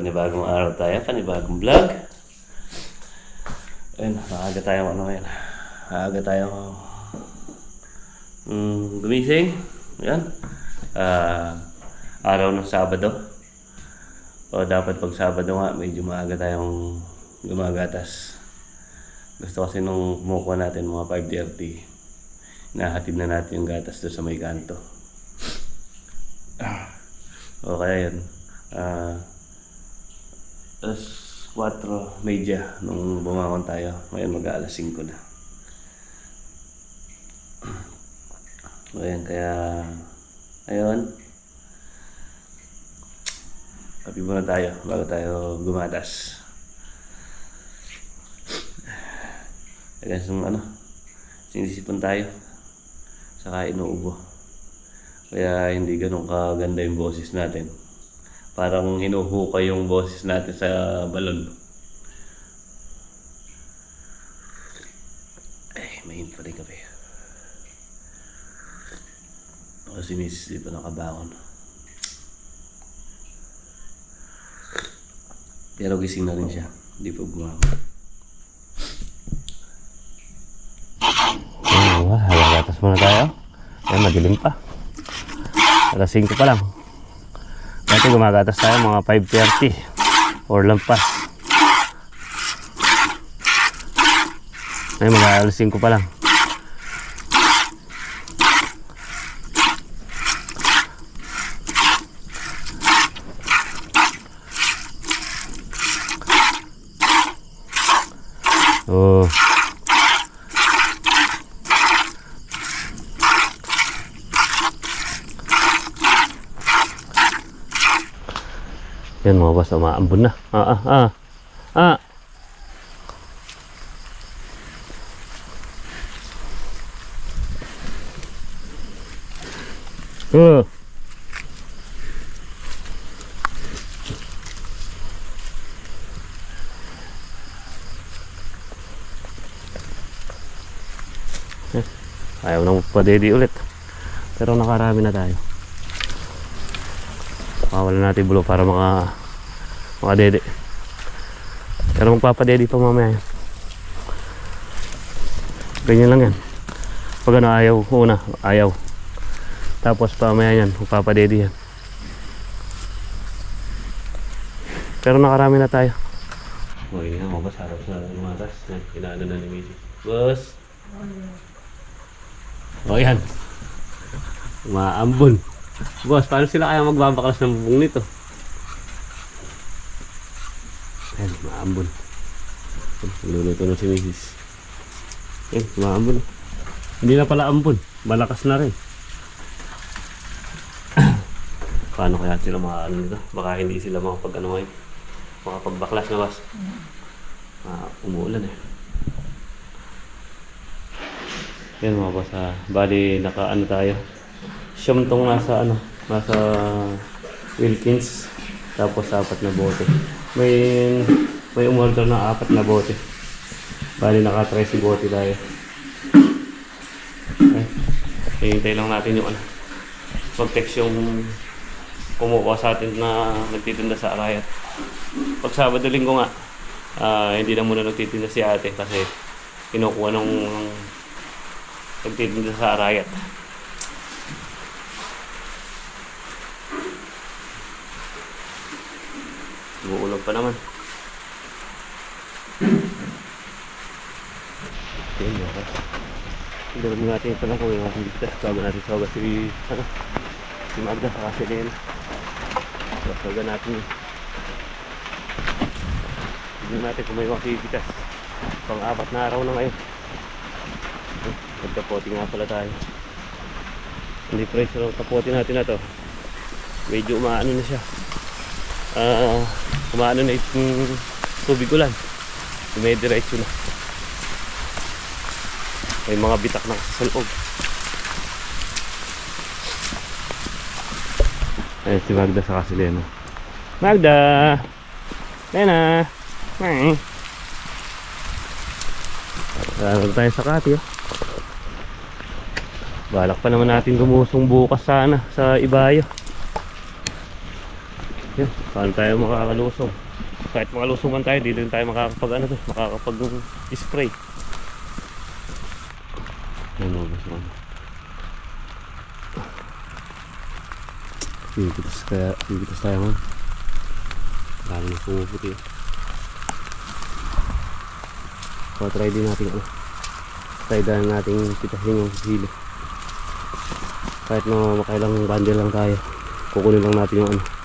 panibagong araw tayo, panibagong vlog. Ayun, maaga tayo ano ngayon. Maaga tayo mm, gumising. Yan. Ah, araw ng Sabado. O dapat pag Sabado nga, medyo maaga tayong gumagatas. Gusto kasi nung kumukuha natin mga 5.30, nahatid na natin yung gatas doon sa may kanto. O kaya yun. Ah, alas 4 media nung bumangon tayo. Ngayon mag alas 5 na. Yan, kaya... Ayun. Kapi muna tayo bago tayo gumatas. Kaya yung ano, sinisipan tayo. Saka inuubo. Kaya hindi ganun kaganda yung boses natin. Parang hinuhukay yung boses natin sa balon. Ay, mainit pa rin kape. O si Mrs. di pa nakabangon. Pero gising na rin siya. Hindi pa bumangon. Halagatas muna tayo. Ay, madilim pa. Alas 5 pa lang. Dati gumagatas tayo mga 5.30 or lampas. Ay, mga alas 5 pa lang. Yan mga boss, umaambon na. Ah, ah, ah. Ah. Uh. Ayaw nang padedi ulit. Pero nakarami na tayo. Pawalan natin bulo para maka makadede. Pero magpapadede pa mamaya yan. Ganyan lang yan. Pag ano ayaw, una, ayaw. Tapos pamaya yan, magpapadede yan. Pero nakarami na tayo. Okay, nga boss, harap sa lumatas. Inaano na ni Mrs. Boss! O yan. Maambon. Boss, paano sila kaya magbabaklas ng bubong nito? Ayan, maambon. Niluluto na si Mrs. Ayan, maambon. Hindi na pala ambon. Malakas na rin. paano kaya sila makaano nito? Baka hindi sila makapag ano ngayon. Makapagbaklas na boss. Ah, umuulan eh. Yan mga boss ha. Bali, naka ano tayo. Siyam tong nasa ano, nasa Wilkins. Tapos apat na bote. May may umorder na apat na bote. Bali naka 13 bote tayo. Ay, hihintay lang natin yung ano. Mag-text yung kumukuha sa atin na nagtitinda sa Arayat. Pag Sabado linggo nga, ah, hindi na muna nagtitinda si ate kasi kinukuha nung nagtitinda sa Arayat. Umuulan pa naman. Mga kas. Hindi naman natin ito lang kung yung bigtas. Bago natin sa si, ano, si Magda saka si Lena. Sasaga natin yun. Hindi natin kung may makikita. Pang-apat na araw na ngayon. Nagkapote nga pala tayo. Hindi price ng kapote natin na to. Medyo umaano na siya. Ah, umaano na itong tubig ulan. Dumediretso na. May mga bitak na kasi sa loob. Ayan si Magda sa si Lena. Magda! Lena! May. Lalagay tayo sa kati oh. Balak pa naman natin lumusong bukas sana sa Ibayo. Yan, paano tayo makakalusong? Kahit makalusong man tayo, di din tayo makakapag ano to, makakapag spray. Ano ba sa ano? Pipitas kaya, pipitas tayo man. Dami na pumuputi. So, try din natin ano. Try din natin pitahin yung sili. Kahit na makailang bundle lang tayo. Kukunin lang natin yung ano.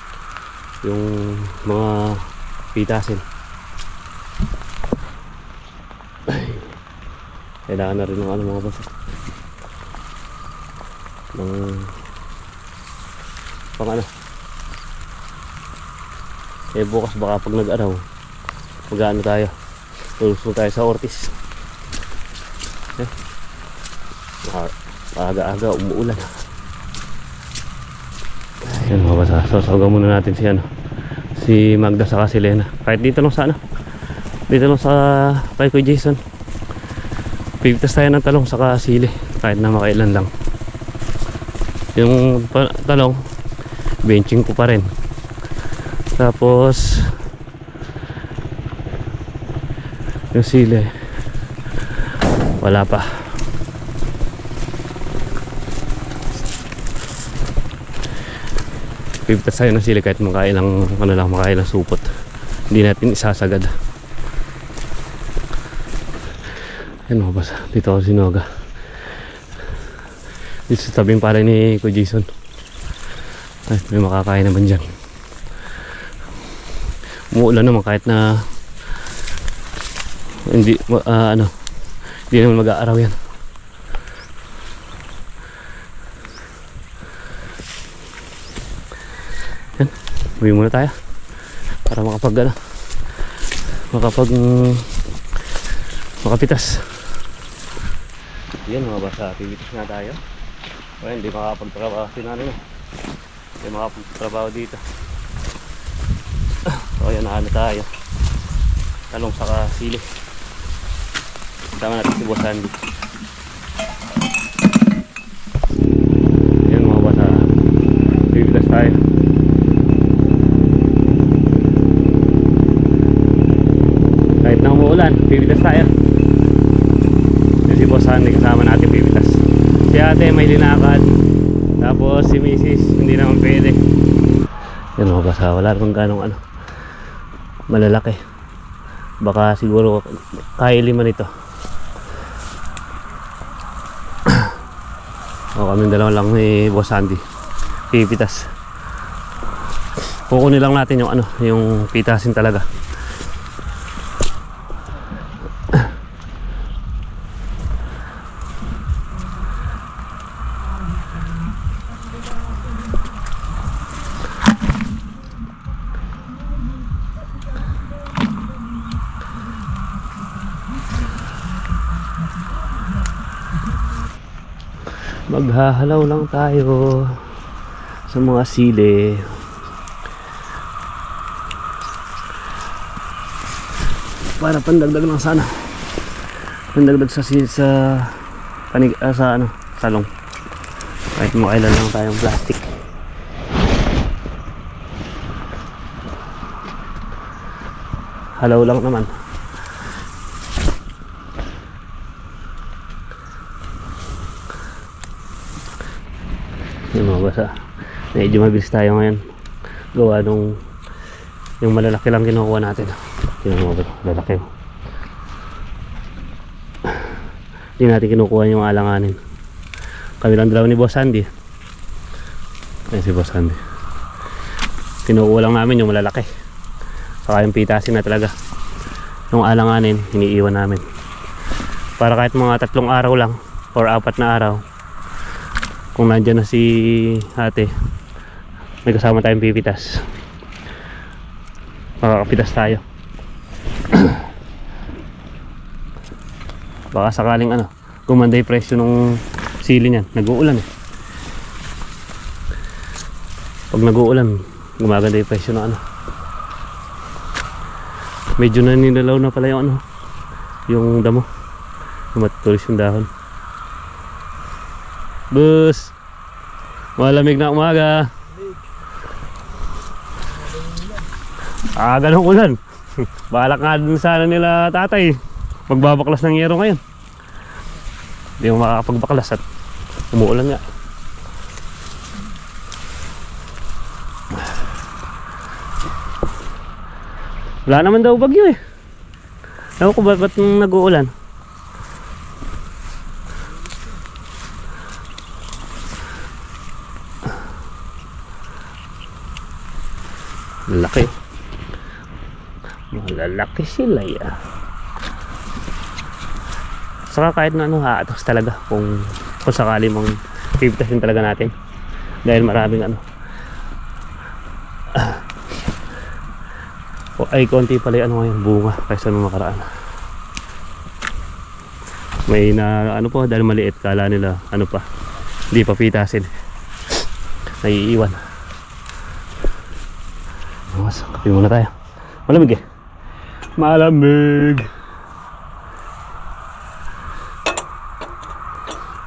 Yung mga pitasin. Ay. Kailangan na rin ng ano mga boss. Ng pang ano. Eh bukas baka pag nag-araw, mag-ano tayo. Tulusong tayo sa Ortiz. Eh. Aga-aga umuulan. Yan mga basa. So, sawagan muna natin si ano. Si Magda saka si Lena. Kahit dito lang sa ano. Dito lang sa kay Kuya Jason. Piptas tayo ng talong saka sili. Kahit na makailan lang. Yung talong, benching ko pa rin. Tapos, yung sili, wala pa. Piptas tayo ng sili kahit makain lang, ano lang, makain ng supot. Hindi natin isasagad. Yan mga basa. Dito ako sinoga. Dito sa tabing palay ni Kuya Jason. Ay, may makakain naman dyan. Umuulan naman kahit na hindi, ah, ano, hindi naman mag-aaraw yan. Uwi muna tayo. Para makapag, ano, makapag, makapitas. Yan mga basa, pipitas na tayo. O hindi makapagtrabaho si nanay mo. Hindi makapagtrabaho dito. So ayan, naano tayo. Talong saka sili. Tama natin si Boss Andy. Yan mga basa. Pipitas tayo. Kahit na umuulan, pipitas tayo. Yan si Boss Andy kasama natin pipitas. Si ate may linakad. Tapos si Mrs. hindi naman pwede. Yan mga basa, wala kang ganong ano. Malalaki. Baka siguro kaya lima nito. o kami dalawa lang ni Boss Andy. Pipitas. Kukunin lang natin yung ano, yung pitasin talaga. Maghahalaw lang tayo sa mga sili. Para pandagdag lang sana. Pandagdag sa sa panig ah, sa ano, salong. Kahit makailan lang tayong plastic. Halaw lang naman. yung mga basa medyo mabilis tayo ngayon. Gawa nung yung malalaki lang kinukuha natin. Yung mga basa lalaki hindi natin kinukuha yung alanganin. Kami lang dalawa ni Boss Andy. Ayun si Boss Andy. Kinukuha lang namin yung malalaki. Saka yung pitasin na talaga. Yung alanganin hiniiwan namin. Para kahit mga tatlong araw lang or apat na araw kung nandyan na si ate may kasama tayong pipitas. Makakapitas tayo. Baka sakaling ano gumanda yung presyo ng sili niyan. Nag-uulan eh. Pag nag-uulan gumaganda yung presyo ng ano. Medyo naninalaw na pala yung ano yung damo. Matutulis yung dahon Bus. Malamig na umaga. Ah, ganun ulan. Balak nga dun sana nila tatay. Magbabaklas ng yero ngayon. Hindi mo makakapagbaklas at umuulan nga. Wala naman daw bagyo eh. Ewan ko ba't, ba't nag-uulan? Laki. Malalaki sila ya. Saka kahit na ano haatos talaga kung kung sakali mong pipitasin talaga natin. Dahil maraming ano. O, ay konti pala yung ano ngayon bunga kaysa nung nakaraan. May na ano po dahil maliit kala nila ano pa hindi pa pitasin. Naiiwan. Mas, kape muna tayo. Malamig eh. Malamig.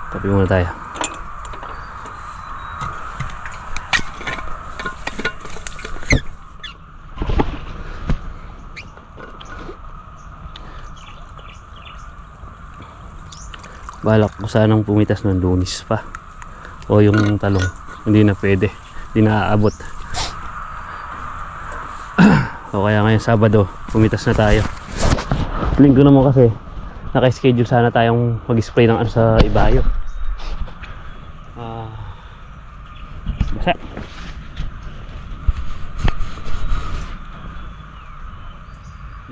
Kape muna tayo. Balak ko sanang pumitas ng lunis pa. O yung talong. Hindi na pwede. Hindi na aabot. O kaya ngayon Sabado, pumitas na tayo. Linggo naman kasi, naka-schedule sana tayong mag-spray ng ano sa Ibayo. Ah. basa.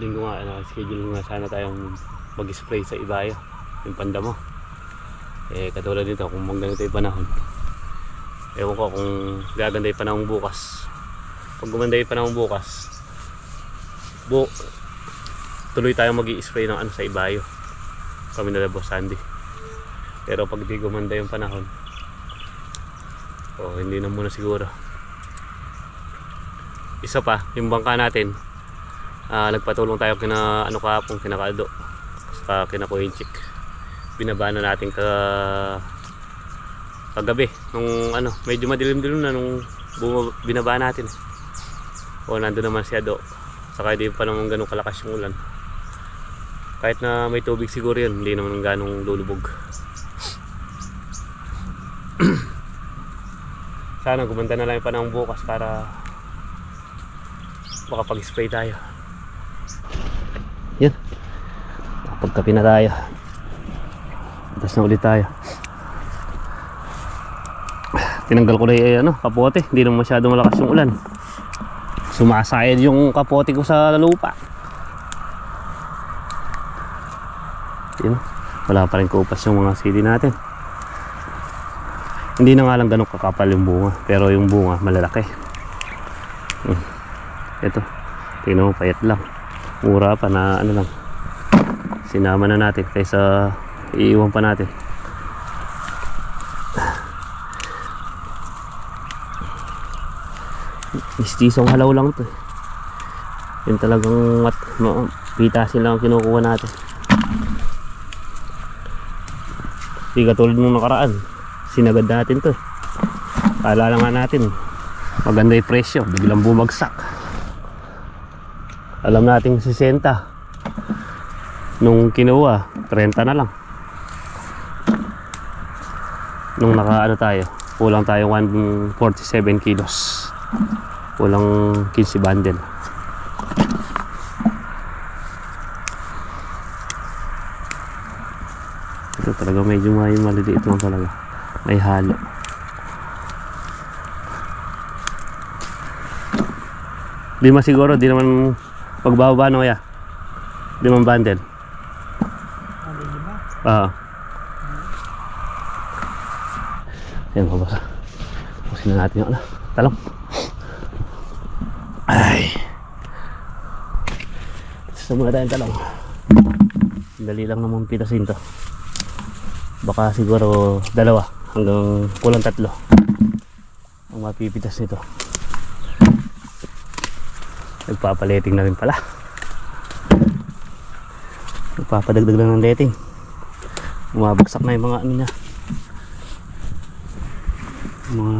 Linggo nga, naka-schedule nga sana tayong mag-spray sa Ibayo. Yung panda mo. Eh, katulad nito, kung maganda yung panahon. Ewan ko kung gaganda yung panahon bukas. Pag gumanda yung panahon bukas, bu tuloy tayong mag spray ng ano sa ibayo. Kami na Boss Sandy pero pag di gumanda yung panahon oh hindi na muna siguro. Isa pa yung bangka natin ah, nagpatulong tayo kina ano kahapon kina Kaldo sa kina Koinchik binaba na natin ka kagabi nung ano medyo madilim-dilim na nung binaba natin. O nandun naman si Ado saka hindi pa naman ganun kalakas yung ulan. Kahit na may tubig siguro yun hindi naman ganong lulubog. Sana gumanda na lang yung panahon bukas para makapag-spray tayo. Yun. Pagkapi na tayo. Tapos na ulit tayo. Tinanggal ko na yung ano, kapote. Hindi naman masyado malakas yung ulan sumasayad yung kapote ko sa lupa. Yun wala pa rin kupas yung mga sili natin. Hindi na nga lang ganun kakapal yung bunga pero yung bunga malalaki. Hmm. ito tingnan mo payat lang. Mura pa na ano lang sinama na natin kaysa iiwan pa natin mistisong halaw lang to eh. yun talagang mat, ma, pitasin lang ang kinukuha natin. Di katulad nung nakaraan sinagad natin to eh. kala lang nga natin maganda yung presyo biglang bumagsak. Alam nating 60 nung kinuha 30 na lang. Nung nakaano tayo kulang tayo 147 kilos walang 15 bundle. Ito talaga medyo may maliliit lang talaga. May halo. Lima siguro di naman pagbababa no ya limang bundle. Oo yan mabasa pusin na natin yung ano? Talong ay. Gusto muna tayong talong dali lang naman pitasin to baka siguro dalawa hanggang kulang tatlo ang mapipitas nito. Nagpapaleting na rin pala. Nagpapadagdag lang ng letting bumabagsak na yung mga ano niya. Mga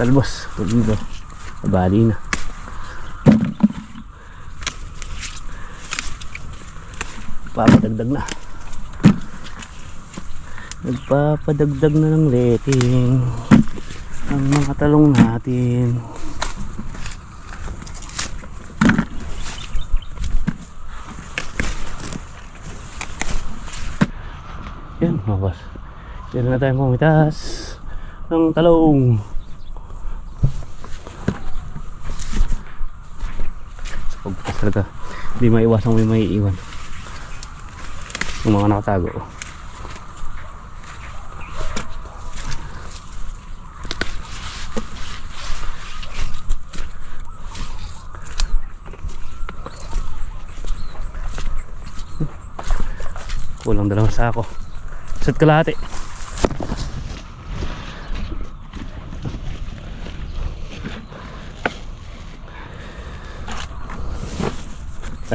talbos. Dito Nabali na. Papadagdag na. Nagpapadagdag na ng leting ang mga talong natin. Yan, mabas. Yan na tayo pumitas ng talong. Talaga, hindi maiwasang may may iwan. Yung mga nakatago. Kulang dalawang sako. Set kalahati.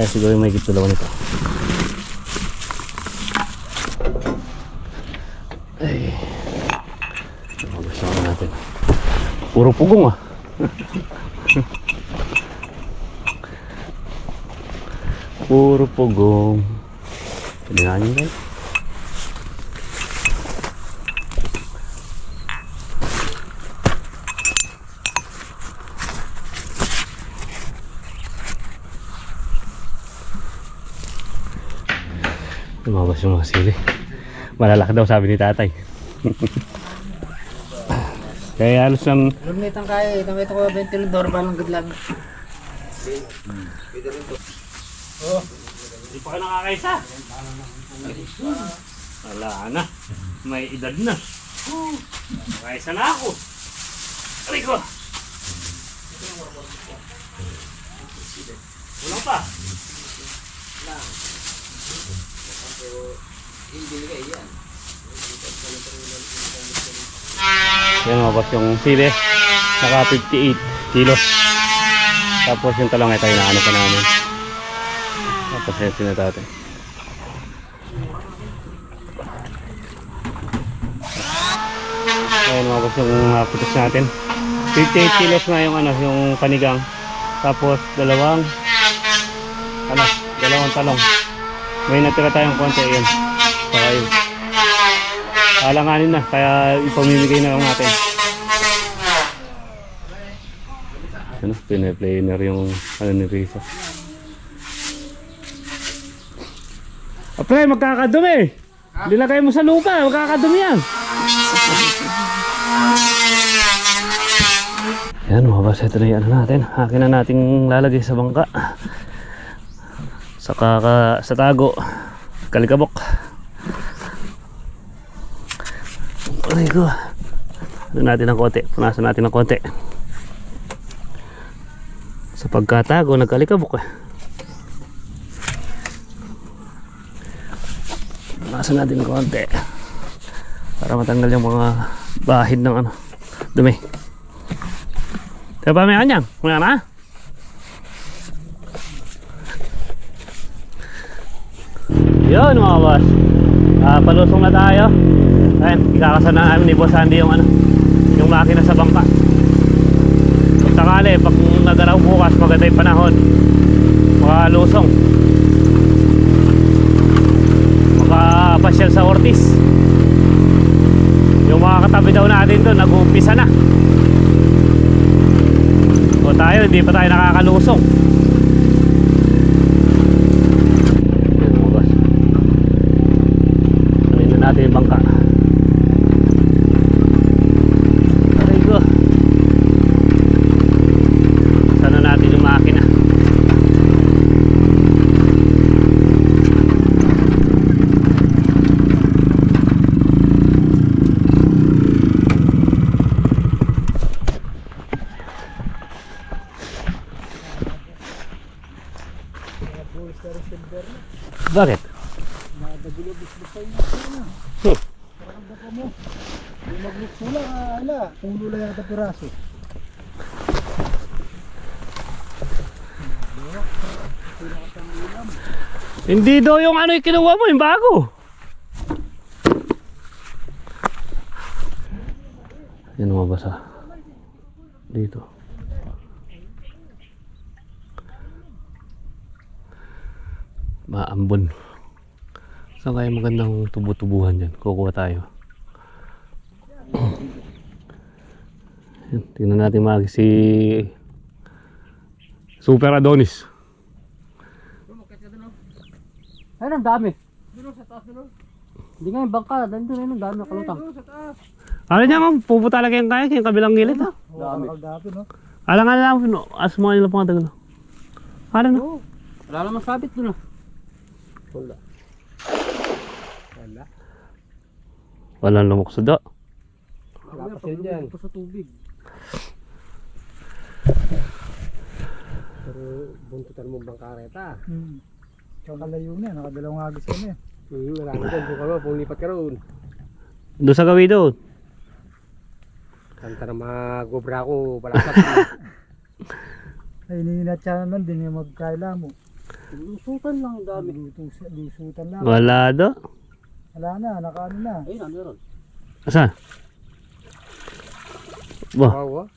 Siguro may git dalawa nito. Ay. Ko natin? Puro pugong ah. Puro pugong. Tingnan niyo guys. Lumabas yung mga sili. Malalaki daw sabi ni tatay. Kaya halos ng Lumit ang kaya, itong ito ko ventilador ba lang gudlang. Hindi pa ka nakakaisa. Wala na. May edad na. Nakaisa na ako. Aray ko. Wala pa. Yan mga boss, yung sili. Naka 58 kilos. Tapos yung talong ito, inaano pa namin. Tapos yan sinatate. Ayan mga boss yung uh, putos natin. 58 kilos na yung ano, yung panigang. Tapos dalawang ano, dalawang talong. May natira tayong konti yun. Saka yun. Alanganin na, kaya ipamimigay na lang natin. Ano, pinaplaner yung ano ni Risa. Apre, magkakadumi! Nilagay mo sa lupa, magkakadumi yan! Yan mga boss, ito na yung ano natin. Akin na nating lalagay sa bangka. Sa, kaka, sa tago. Kalikabok. Aray ko. Ano natin ng konti. Punasan natin ng konti. Sa pagkatago, nagkalikabok eh. Punasan natin ng konti. Para matanggal yung mga bahid ng ano, dumi. Pa may kanyang? May na? Yun mga boss. Ah, palusong na tayo. Ayun, ikakasan na namin ni Boss Andy yung ano, yung makina sa bangka. Kung sakali, pag nagaraw bukas, maganda yung panahon. Makalusong. Makapasyal sa Ortiz. Yung mga katabi daw natin doon, nag-uumpisa na. O tayo, hindi pa tayo nakakalusong. Yan mga boss. Sabihin na natin yung bangka. Aray ko. Sana natin yung makina. Bakit? Hmm. Yung mag-look mo lang, ah, ala, pulo lang yata piraso. Hindi daw yung ano yung kinuha mo, yung bago. Yan mga basa. Dito. Maambon. Saan kaya magandang tubo-tubuhan dyan? Kukuha tayo. Tingnan natin magi si Super Adonis. Ayun, ang dami. Hindi nga yung bangka. Nandun ayun, ang dami nakalutang. Ano niya ma'am? Pupunta talaga yung kaya yung kabilang gilid ha? Dami. Dami, no? Alang nga lang, no? as mo nila pang tagal. Ano no? Wala namang sabit dun ah. Wala. Wala. Walang lumok sa do. Wala pa siya dyan. sa tubig. Pero buntutan mo bang kareta? Hmm. Tsaka kalayo na, nakadalawang agis ka na. Hmm, marami dyan. Kung ano, kung lipat ka roon. Doon sa gawi doon. Kanta na mga gobra ko, palasat. Ay, ninat siya naman, din yung magkaila mo. Lusutan lang ang dami. Lusutan, lusutan lang. Wala do. Wala na, nakaano na. Ayun, ano ron? Asa? Ba? Wow.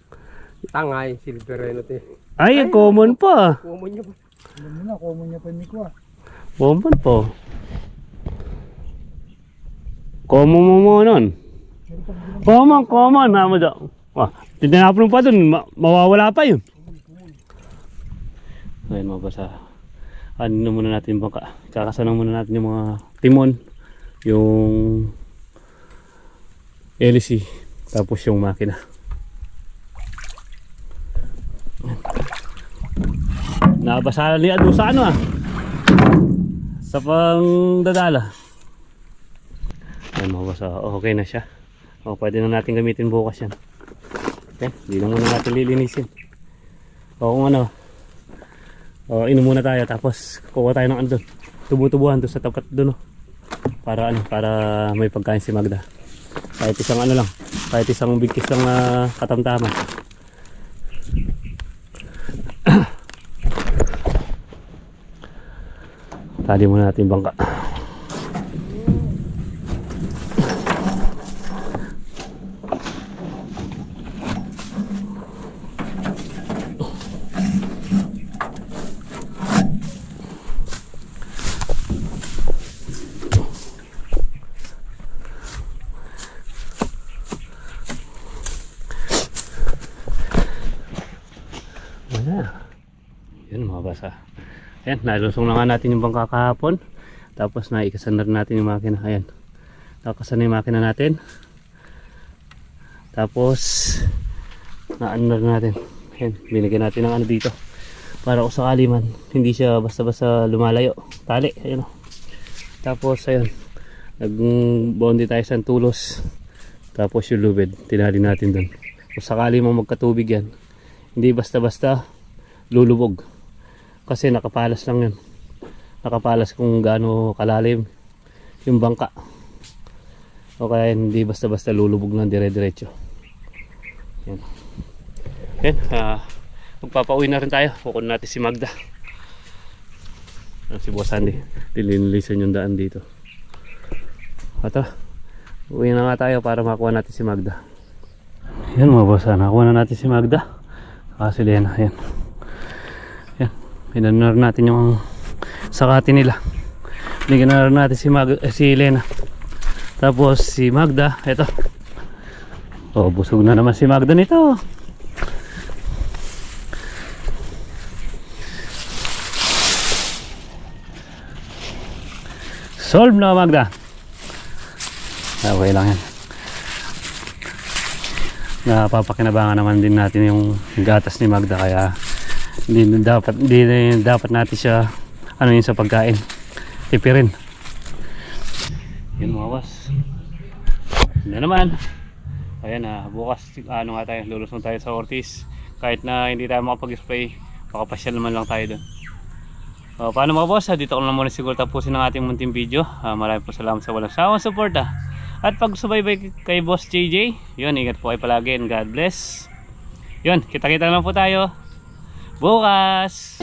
Tangay, silver ano te. Ay, common pa. Kumo niyo ba? Alam mo na, common niya pa ni Kwa. Common pa. Common mo mo nun. Common, common. Namo daw. Ah, tinanapon pa dun. Ma- mawawala pa yun. Ayun, mabasa. Ano na muna natin baka. Kakasana muna natin yung mga timon. Yung LC. Tapos yung makina. Nabasa ni Ado sa ano ah. Sa pang dadala. Ayun, mabasa. Okay na siya. O, pwede na natin gamitin bukas yan. Okay, hindi na muna natin lilinisin. O, kung ano. O, inom muna tayo. Tapos, kuha tayo ng ano doon. Tubo-tubuhan doon sa tapat doon. Oh. Para ano, para may pagkain si Magda. Kahit isang ano lang. Kahit isang bigkis lang na katamtaman. Tali muna natin bangka. Wala. Yun mga basa. Ayan, nalusong na nga natin yung bangka kahapon. Tapos naikasan na natin yung makina. Ayan. Nakasan na yung makina natin. Tapos naano na natin. Ayan, binigyan natin ng ano dito. Para kung sakali man, hindi siya basta-basta lumalayo. Tali, ayun o. Tapos ayun, nag-bondi tayo sa tulos. Tapos yung lubid, tinali natin doon. Kung sakali mo magkatubig yan, hindi basta-basta lulubog. Kasi nakapalas lang yun. Nakapalas kung gaano kalalim yung bangka. O kaya hindi basta-basta lulubog ng dire-diretso. Yan. Yan. ah, magpapauwi na rin tayo. Kukunin natin si Magda. Ah, si Boss Andy. Dilinilisan yung daan dito. Ito. Uwi na nga tayo para makuha natin si Magda. Yan mga boss. ah, Nakuha na natin si Magda. Saka si Lena. Yan. Pinanar natin yung sakati nila. Rin natin si, Mag eh, si Lena. Tapos si Magda. Ito. Oh, busog na naman si Magda nito. Solve na Magda. Okay lang yan. Napapakinabangan naman din natin yung gatas ni Magda kaya hindi na dapat hindi na dapat natin siya ano yun sa pagkain. Tipirin. Yun mga boss. Na naman. Ayan na, bukas ano nga tayo, lulusong tayo sa Ortiz. Kahit na hindi tayo makapag-spray, makapasyal naman lang tayo doon. Uh, paano mga boss, ah, dito ko lang muna siguro tapusin ang ating munting video. Ah, maraming po salamat sa walang sawang suporta. At pag subaybay kay Boss JJ, yun, ingat po kayo palagi and God bless. Yun, kita-kita lang po tayo. Bukas!